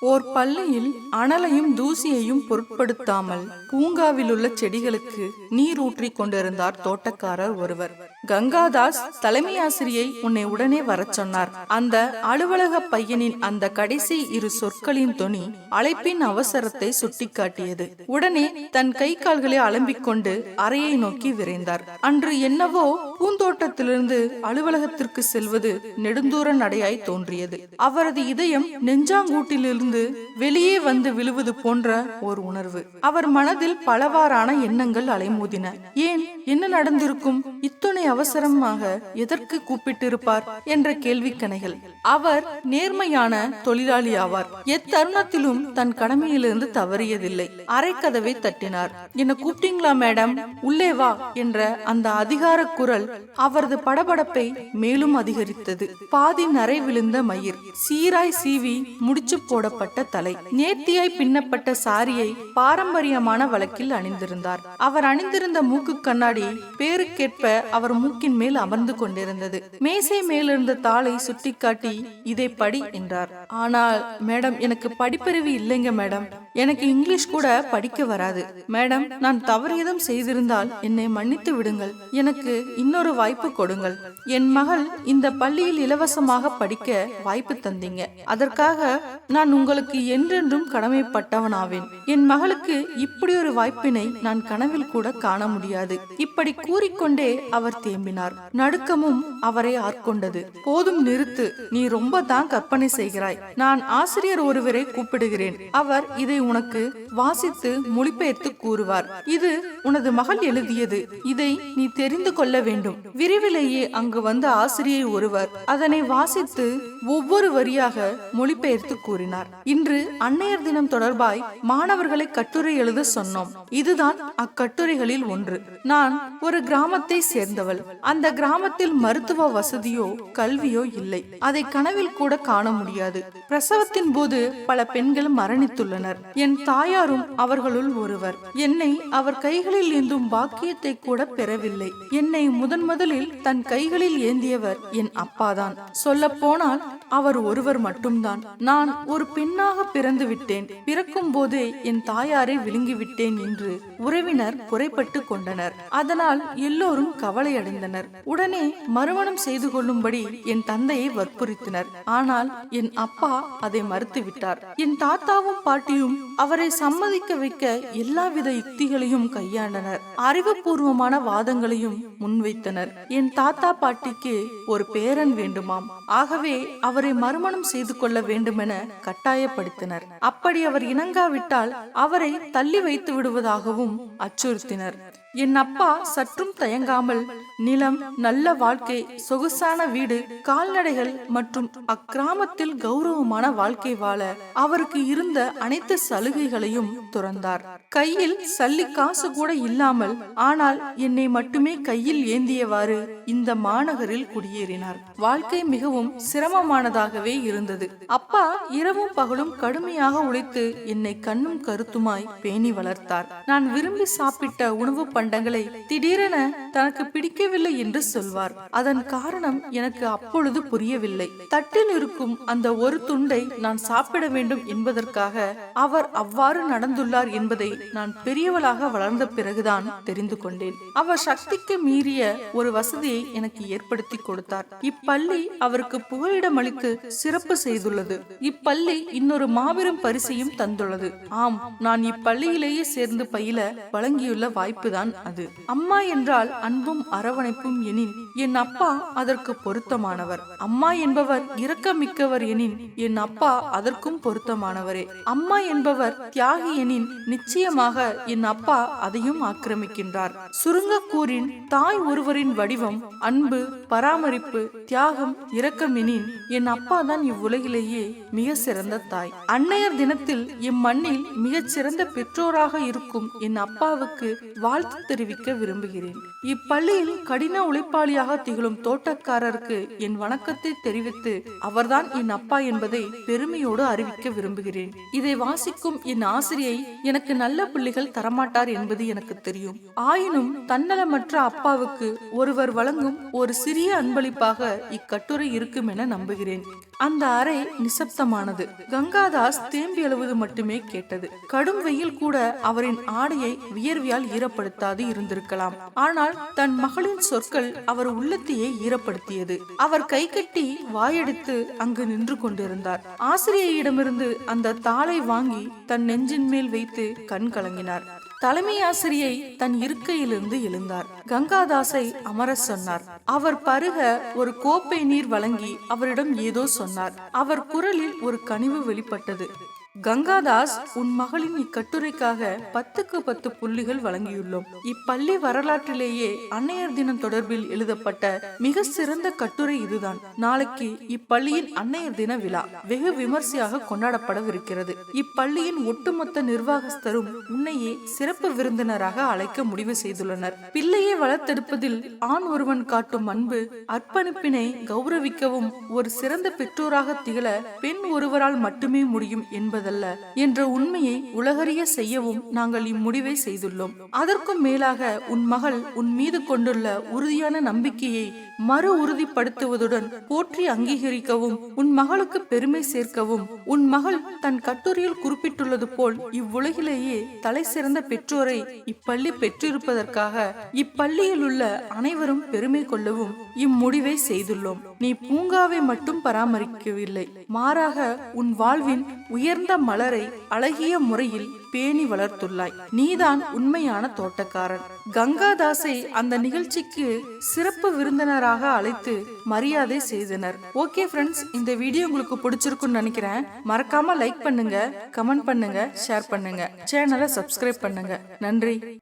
ஓர் பள்ளியில் அனலையும் தூசியையும் பொருட்படுத்தாமல் பூங்காவில் உள்ள செடிகளுக்கு நீர் ஊற்றிக் கொண்டிருந்தார் தோட்டக்காரர் ஒருவர். கங்காதாஸ் தலைமை ஆசிரியை உன்னை உடனே வரச் சொன்னார். அந்த அலுவலக பையனின் அந்த கடைசி இரு சொற்களின் தொனி அழைப்பின் அவசரத்தை சுட்டிக்காட்டியது. உடனே தன் கை கால்களை அலம்பிக்கொண்டு அறையை நோக்கி விரைந்தார். அன்று என்னவோ பூந்தோட்டத்திலிருந்து அலுவலகத்திற்கு செல்வது நெடுந்தூர நடையாய் தோன்றியது. அவரது இதயம் நெஞ்சாங்கூட்டிலிருந்து வெளியே வந்து விழுவது போன்ற ஒரு உணர்வு. அவர் மனதில் பலவாறான எண்ணங்கள் அலைமோதின. ஏன்? என்ன நடந்திருக்கும்? இத்துணை அவசரமாக எதற்கு கூப்பிட்டிருப்பார்? என்ற கேள்விக்கணைகள். அவர் நேர்மையான தொழிலாளி ஆவார். எத்தருணத்திலும் தன் கடமையிலிருந்து தவறியதில்லை. அரைக்கதவை தட்டினார். என்ன கூப்பிட்டீங்களா மேடம்? உள்ளே வா என்ற அந்த அதிகார குரல் அவரது படபடப்பை மேலும் அதிகரித்தது. பாதி நரை விழுந்த மயிர் சீராய் சீவி முடிச்சு போடப்பட்ட தலை. நேர்த்தியாய் பின்னப்பட்ட சாரியை பாரம்பரியமான வழக்கில் அணிந்திருந்தார். அவர் அணிந்திருந்த மூக்கு கண்ணாடி பேருக்கேற்ப அவர் மூக்கின் மேல் அமர்ந்து கொண்டிருந்தது. மேசை மேலிருந்த தாளை சுட்டிக்காட்டி இதை படி என்றார். ஆனால் மேடம் எனக்கு படிப்பறிவு இல்லைங்க மேடம். எனக்கு இங்கிலீஷ் கூட படிக்க வராது. மேடம் நான் தவறு செய்திருந்தால் என்னை மன்னித்து விடுங்கள். எனக்கு இன்னொரு வாய்ப்பு கொடுங்கள். என் மகள் இந்த பள்ளியில் இலவசமாக படிக்க வாய்ப்பு தந்தீங்க. அதற்காக நான் உங்களுக்கு என்றென்றும் கடமைப்பட்டவனாவேன். என் மகளுக்கு இப்படி ஒரு வாய்ப்பினை நான் கனவில் கூட காண முடியாது. இப்படி கூறிக்கொண்டே அவர் தேம்பினார். நடுக்கமும் அவரை ஆட்கொண்டது. போதும் நிறுத்து. நீ ரொம்ப தான் கற்பனை செய்கிறாய். நான் ஆசிரியர் ஒருவரை கூப்பிடுகிறேன். அவர் இதை உனக்கு வாசித்து மொழிபெயர்த்து கூறுவார். இது உனது மகள் எழுதியது. இதை நீ தெரிந்து கொள்ள வேண்டும். விரைவிலேயே அங்கு வந்த ஆசிரியை ஒருவர் அதனை வாசித்து ஒவ்வொரு வரியாக மொழிபெயர்த்து கூறினார். இன்று அன்னையர் தினம் தொடர்பாய் மாணவர்களை கட்டுரை எழுத சொன்னோம். இதுதான் அக்கட்டுரைகளில் ஒன்று. நான் ஒரு கிராமத்தை சேர்ந்தவள். அந்த கிராமத்தில் மருத்துவ வசதியோ கல்வியோ இல்லை. அதை கனவில் கூட காண முடியாது. பிரசவத்தின் போது பல பெண்கள் மரணித்துள்ளனர். என் தாயாரும் அவர்களுள் ஒருவர். என்னை அவர் கைகளில் ஏந்தும் பாக்கியத்தை கூட பெறவில்லை. என்னை முதன் முதலில் தன் கைகளில் ஏந்தியவர் என் அப்பாதான். சொல்ல போனால் அவர் ஒருவர் மட்டும்தான். நான் ஒரு பெண்ணாக பிறந்து விட்டேன் பிறக்கும் போதே என் தாயாரை விழுங்கி விட்டேன் என்று உறவினர் குறைப்பட்டு கொண்டனர். அதனால் எல்லோரும் கவலையடைந்தனர். உடனே மறுமணம் செய்து கொள்ளும்படி என் தந்தையை வற்புறுத்தினர். ஆனால் என் அப்பா அதை மறுத்துவிட்டார். என் தாத்தாவும் பாட்டியும் அவரை சம்மதிக்க வைக்க எல்லாவித யுக்திகளையும் கையாண்டனர். அறிவுபூர்வமான வாதங்களையும் முன்வைத்தனர். என் தாத்தா பாட்டிக்கு ஒரு பேரன் வேண்டுமாம். ஆகவே அவரை மறுமணம் செய்து கொள்ள வேண்டுமென கட்டாயப்படுத்தினர். அப்படி அவர் இணங்காவிட்டால் அவரை தள்ளி வைத்து விடுவதாகவும் அச்சுறுத்தினர். என் அப்பா சற்றும் தயங்காமல் நிலம் நல்ல வாழ்க்கை சொகுசான வீடு கால்நடைகள் மற்றும் அக்கிராமத்தில் கௌரவமான வாழ்க்கை வாழ அவருக்கு இருந்த அனைத்து சலுகைகளையும் துறந்தார். கையில் சல்லி காசு கூட இல்லாமல் ஆனால் என்னை மட்டுமே கையில் ஏந்தியவாறு இந்த மாநகரில் குடியேறினார். வாழ்க்கை மிகவும் சிரமமானதாகவே இருந்தது. அப்பா இரவும் பகலும் கடுமையாக உழைத்து என்னை கண்ணும் கருத்துமாய் பேணி வளர்த்தார். நான் விரும்பி சாப்பிட்ட உணவு பண்டங்களை திடீரென தனக்கு பிடிக்க புரியவில்லை என்று சொல்வார். அதன் காரணம் எனக்கு அப்பொழுது புரியவில்லை. தட்டில் இருக்கும் அந்த ஒரு துண்டை நான் சாப்பிட வேண்டும் என்பதற்காக அவர் அவ்வாறு நடந்துள்ளார் என்பதை நான் பெரியவளாக வளர்ந்த பிறகுதான் தெரிந்து கொண்டேன். அவர் சக்திக்கு மீறிய ஒரு வசதியை எனக்கு ஏற்படுத்தி கொடுத்தார். இப்பள்ளி அவருக்கு புகலிடம் அளித்து சிறப்பு செய்துள்ளது. இப்பள்ளி இன்னொரு மாபெரும் பரிசையும் தந்துள்ளது. ஆம் நான் இப்பள்ளியிலேயே சேர்ந்து பயில வழங்கியுள்ள வாய்ப்புதான் அது. அம்மா என்றால் அன்பும் அறவும் அரவணைப்பும் எனின் என் அப்பா அதற்கு பொருத்தமானவர். அம்மா என்பவர் இரக்கமிக்கவர் எனின் என் அப்பா அதற்கும் பொருத்தமானவரே. அம்மா என்பவர் தியாகி எனின் நிச்சயமாக என் அப்பா அதையும் ஆக்கிரமிக்கின்றார். சுருங்க கூறின் தாய் ஒருவரின் வடிவம் அன்பு பராமரிப்பு தியாகம் இரக்கம் எனின் என் அப்பா தான் இவ்வுலகிலேயே மிக சிறந்த தாய். அன்னையர் தினத்தில் இம்மண்ணில் மிகச் சிறந்த பெற்றோராக இருக்கும் என் அப்பாவுக்கு வாழ்த்து தெரிவிக்க விரும்புகிறேன். இப்பள்ளியில் கடின உழைப்பாளியாக திகழும் தோட்டக்காரருக்கு என் வணக்கத்தை தெரிவித்து அவர்தான் என் அப்பா என்பதை பெருமையோடு அறிவிக்க விரும்புகிறேன். இதை வாசிக்கும் என் ஆசிரியை எனக்கு நல்ல பிள்ளைகள் தரமாட்டார் என்பது எனக்கு தெரியும். ஆயினும் தன்னலமற்ற அப்பாவுக்கு ஒருவர் வழங்கும் ஒரு சிறிய அன்பளிப்பாக இக்கட்டுரை இருக்கும் என நம்புகிறேன். அந்த அறை நிசப்தமானது. கங்காதாஸ் தேம்பி அழுவது மட்டுமே கேட்டது. கடும் வெயில் கூட அவரின் ஆடையை வியர்வியால் ஈரப்படுத்தாது இருந்திருக்கலாம். ஆனால் தன் மகளின் சொற்கள் அவர் உள்ளத்தையே ஈரப்படுத்தியது. அவர் கை கட்டி வாயெடுத்து அங்கு நின்று கொண்டிருந்தார். ஆசிரியையிடமிருந்து அந்த தாளை வாங்கி தன் நெஞ்சின் மேல் வைத்து கண் கலங்கினார். தலைமை ஆசிரியை தன் இருக்கையிலிருந்து எழுந்தார். கங்காதாசை அமர சொன்னார். அவர் பருக ஒரு கோப்பை நீர் வழங்கி அவரிடம் ஏதோ சொன்னார். அவர் குரலில் ஒரு கனிவு வெளிப்பட்டது. கங்காதாஸ் உன் மகளின் இக்கட்டுரைக்காக பத்துக்கு பத்து புள்ளிகள் வழங்கியுள்ளோம். இப்பள்ளி வரலாற்றிலேயே அன்னையர் தினம் தொடர்பில் எழுதப்பட்ட மிக சிறந்த கட்டுரை இதுதான். நாளைக்கு இப்பள்ளியின் அன்னையர் தின விழா வெகு விமர்சையாக கொண்டாடப்படவிருக்கிறது. இப்பள்ளியின் ஒட்டுமொத்த நிர்வாகஸ்தரும் உன்னையே சிறப்பு விருந்தினராக அழைக்க முடிவு செய்துள்ளனர். பிள்ளையை வளர்த்தெடுப்பதில் ஆண் ஒருவன் காட்டும் அன்பு அர்ப்பணிப்பினை கௌரவிக்கவும் ஒரு சிறந்த பெற்றோராக திகழ பெண் ஒருவரால் மட்டுமே முடியும் என்பது என்பதல்ல என்ற உண்மையை உலகறிய செய்யவும் நாங்கள் இம்முடிவை செய்துள்ளோம். அதற்கும் மேலாக உன் மகள் உன் மீது கொண்டுள்ள உறுதியான நம்பிக்கையை மறு உறுதிப்படுத்துவதுடன் போற்றி அங்கீகரிக்கவும் உன் மகளுக்கு பெருமை சேர்க்கவும் உன் மகள் தன் கட்டுரையில் குறிப்பிட்டுள்ளது போல் இவ்வுலகிலேயே தலை சிறந்த பெற்றோரை இப்பள்ளி பெற்றிருப்பதற்காக இப்பள்ளியில் உள்ள அனைவரும் பெருமை கொள்ளவும் இம்முடிவை செய்துள்ளோம். நீ பூங்காவை மட்டும் பராமரிக்கவில்லை. மாறாக உன் வாழ்வின் உயர்ந்த மலரை அழகிய முறையில் பேணி வளர்த்துள்ளாய். நீதான் உண்மையான தோட்டக்காரன். கங்காதாசை அந்த நிகழ்ச்சிக்கு சிறப்பு விருந்தினராக அழைத்து மரியாதை செய்தனர். ஓகே ஃப்ரெண்ட்ஸ் இந்த வீடியோ உங்களுக்கு பிடிச்சிருக்குன்னு நினைக்கிறேன். மறக்காம லைக் பண்ணுங்க கமெண்ட் பண்ணுங்க ஷேர் பண்ணுங்க. சேனலை சப்ஸ்கிரைப் பண்ணுங்க. நன்றி.